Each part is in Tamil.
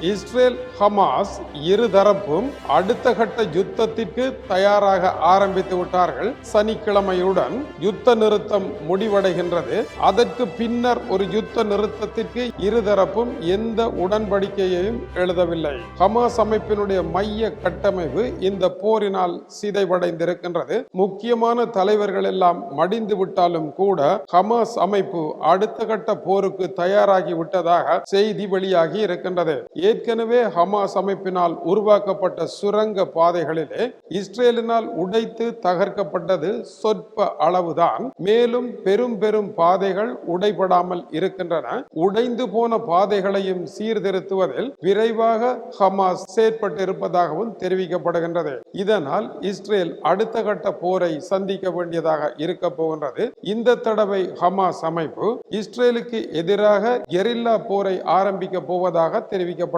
இஸ்ரேல் ஹமாஸ் இருதரப்பும் அடுத்த கட்ட யுத்தத்திற்கு தயாராக ஆரம்பித்து விட்டார்கள். சனிக்கிழமையுடன் யுத்த நிறுத்தம் முடிவடைகின்றது. அதற்கு பின்னர் ஒரு யுத்த நிறுத்தத்திற்கு இருதரப்பும் எந்த உடன்படிக்கையையும் எழுதவில்லை. ஹமாஸ் அமைப்பினுடைய மைய கட்டமைப்பு இந்த போரினால் சிதைவடைந்திருக்கின்றது. முக்கியமான தலைவர்கள் எல்லாம் மடிந்து விட்டாலும் கூட ஹமாஸ் அமைப்பு அடுத்த கட்ட போருக்கு தயாராகி விட்டதாக செய்தி வெளியாகி இருக்கின்றது. ஏற்கனவே ஹமாஸ் அமைப்பினால் உருவாக்கப்பட்ட சுரங்க பாதைகளிலே இஸ்ரேலினால் உடைத்து தகர்க்கப்பட்டது சொற்ப அளவுதான். மேலும் பெரும் பெரும் பாதைகள் உடைபடாமல் இருக்கின்றன. உடைந்து போன பாதைகளையும் சீர்திருத்துவதில் விரைவாக ஹமாஸ் செயற்பட்டிருப்பதாகவும் தெரிவிக்கப்படுகின்றது. இதனால் இஸ்ரேல் அடுத்த கட்ட போரை சந்திக்க வேண்டியதாக இருக்க போகின்றது. இந்த தடவை ஹமாஸ் அமைப்பு இஸ்ரேலுக்கு எதிராக கெரில்லா போரை ஆரம்பிக்க போவதாக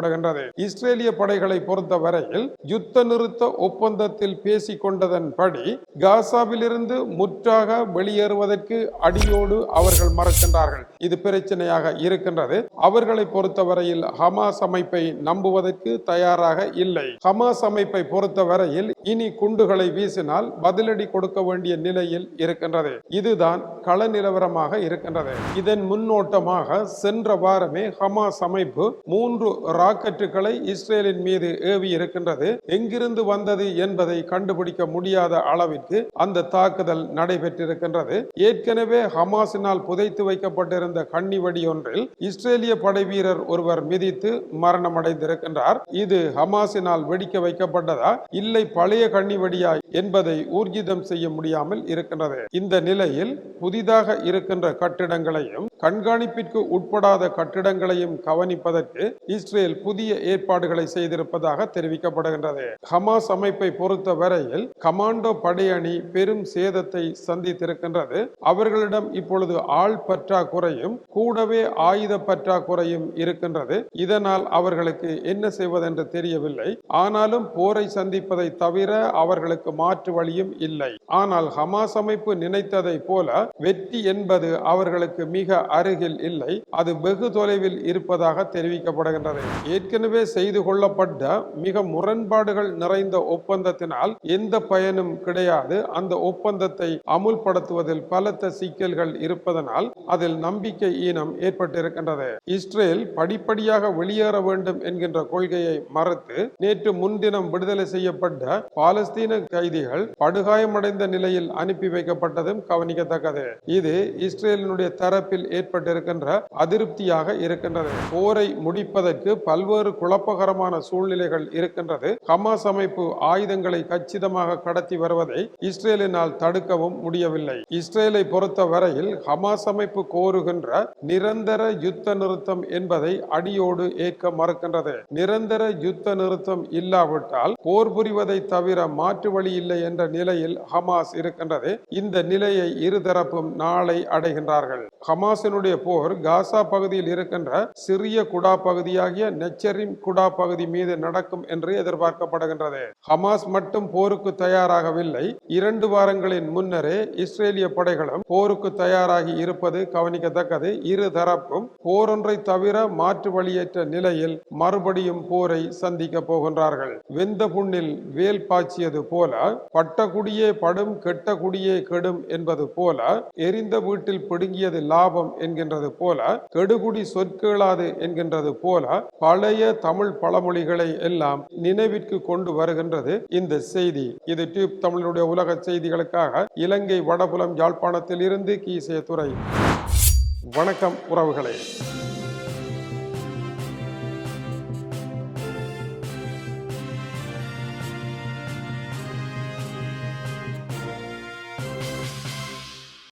கூறப்படுகின்றது இஸ்ரேலிய படைகளை பொறுத்தவரையில் யுத்த நிறுத்த ஒப்பந்தத்தில் பேசிக் கொண்டதன்படி காசாவிலிருந்து முற்றாக வெளியேறுவதற்கு அடியோடு அவர்கள் மறக்கின்றார்கள். இது பிரச்சனையாக இருக்கின்றது. அவர்களை பொறுத்தவரையில் ஹமாஸ் அமைப்பை நம்புவதற்கு தயாராக இல்லை. ஹமாஸ் அமைப்பை பொறுத்தவரையில் இனி குண்டுகளை வீசினால் பதிலடி கொடுக்க வேண்டிய நிலையில் இருக்கின்றது. இதுதான் கள நிலவரமாக இருக்கின்றது. இதன் முன்னோட்டமாக சென்ற வாரமே ஹமாஸ் அமைப்பு மூன்று ராக்கெட்டுகளை இஸ்ரேலின் மீது ஏவி இருக்கின்றது. எங்கிருந்து வந்தது என்பதை கண்டுபிடிக்க முடியாத அளவிற்கு அந்த தாக்குதல் நடைபெற்றிருக்கின்றது. ஏற்கனவே ஹமாஸினால் புதைத்து வைக்கப்பட்டிருந்த கன்னிவடி ஒன்றில் இஸ்ரேலிய படை வீரர் ஒருவர் மிதித்து மரணமடைந்திருக்கின்றார். இது ஹமாஸினால் வெடிக்க வைக்கப்பட்டதா இல்லை பழைய கன்னிவடியா என்பதை ஊர்ஜிதம் செய்ய முடியாமல் இருக்கின்றது. இந்த நிலையில் புதிதாக இருக்கின்ற கட்டிடங்களையும் கண்காணிப்பிற்கு உட்படாத கட்டிடங்களையும் கவனிப்பதற்கு இஸ்ரேல் புதிய ஏற்பாடுகளை செய்திருப்பதாக தெரிவிக்கப்படுகின்றது. ஹமாஸ் அமைப்பை பொறுத்த வரையில் கமாண்டோ படையணி பெரும் சேதத்தை சந்தித்திருக்கின்றது. அவர்களிடம் இப்பொழுது ஆள் பற்றாக்குறையும் கூடவே ஆயுத பற்றாக்குறையும் இருக்கின்றது. இதனால் அவர்களுக்கு என்ன செய்வதென்று தெரியவில்லை. ஆனாலும் போரை சந்திப்பதை தவிர அவர்களுக்கு மாற்று வழியும் இல்லை. ஆனால் ஹமாஸ் அமைப்பு நினைத்ததை போல வெற்றி என்பது அவர்களுக்கு மிக அருகில் இல்லை அது வெகு தொலைவில் இருப்பதாக தெரிவிக்கப்படுகின்றது. ஏற்கனவே செய்து கொள்ளப்பட்ட மிக முரண்பாடுகள் நிறைந்த ஒப்பந்தத்தினால் எந்த பயனும் கிடையாது. அந்த ஒப்பந்தத்தை அமுல்படுத்துவதில் பலத்த சிக்கல்கள் இருப்பதனால் அதில் நம்பிக்கை ஈனம் ஏற்பட்டிருக்கின்றது. இஸ்ரேல் படிப்படியாக வெளியேற வேண்டும் என்கின்ற கொள்கையை மறுத்து நேற்று முன்தினம் விடுதலை செய்யப்பட்ட பாலஸ்தீன கைதிகள் படுகாயமடைந்த நிலையில் அனுப்பி வைக்கப்பட்டதும் கவனிக்கத்தக்கது. இது இஸ்ரேலினுடைய தரப்பில் ஏற்பட்டிருக்கின்ற அதிருப்தியாக இருக்கின்றது. போரை முடிப்பதற்கு பல்வேறு குழப்பகரமான சூழ்நிலைகள் இருக்கின்றது. ஹமாஸ் அமைப்பு ஆயுதங்களை கச்சிதமாக கடத்தி வருவதை இஸ்ரேலினால் தடுக்கவும் முடியவில்லை. இஸ்ரேலை பொறுத்த வரையில் ஹமாஸ் அமைப்பு கோருகின்ற நிரந்தர யுத்த நிறுத்தம் என்பதை அடியோடு ஏற்க மறுக்கின்றது. நிரந்தர யுத்த நிறுத்தம் இல்லாவிட்டால் போர் புரிவதை தவிர மாற்று வழி இல்லை என்ற நிலையில் ஹமாஸ் இருக்கின்றது. இந்த நிலையை இருதரப்பும் நாளை அடைகின்றார்கள். ஹமாஸினுடைய போர் காசா பகுதியில் இருக்கின்ற சிறிய குடா பகுதியாகிய நெச்சரின் குடா பகுதி மீது நடக்கும் என்று எதிர்பார்க்கப்படுகின்றது. ஹமாஸ் மட்டும் போருக்கு தயாராகவில்லை. இரண்டு வாரங்களின் முன்னரே இஸ்ரேலிய படைகளும் போருக்கு தயாராகி இருப்பது கவனிக்கத்தக்கது. இரு தரப்பும் போரொன்றை தவிர மாற்று வழியேற்ற நிலையில் மறுபடியும் போரை சந்திக்க போகின்றார்கள். வெந்த புண்ணில் வேல் பாய்ச்சியது போல பட்டகுடியே படும் கெட்ட குடியே கெடும் என்பது போல எரிந்த வீட்டில் பிடுங்கியது லாபம் என்கின்றது போல கெடுகுடி சொற்கேளாது என்கின்றது போல பழைய தமிழ் பழமொழிகளை எல்லாம் நினைவிற்கு கொண்டு வருகின்றது இந்த செய்தி. இது டியூப் தமிழனுடைய உலக செய்திகளுக்காக இலங்கை வடபுலம் யாழ்ப்பாணத்தில் இருந்து கீசே துறை வணக்கம் உறவுகளே.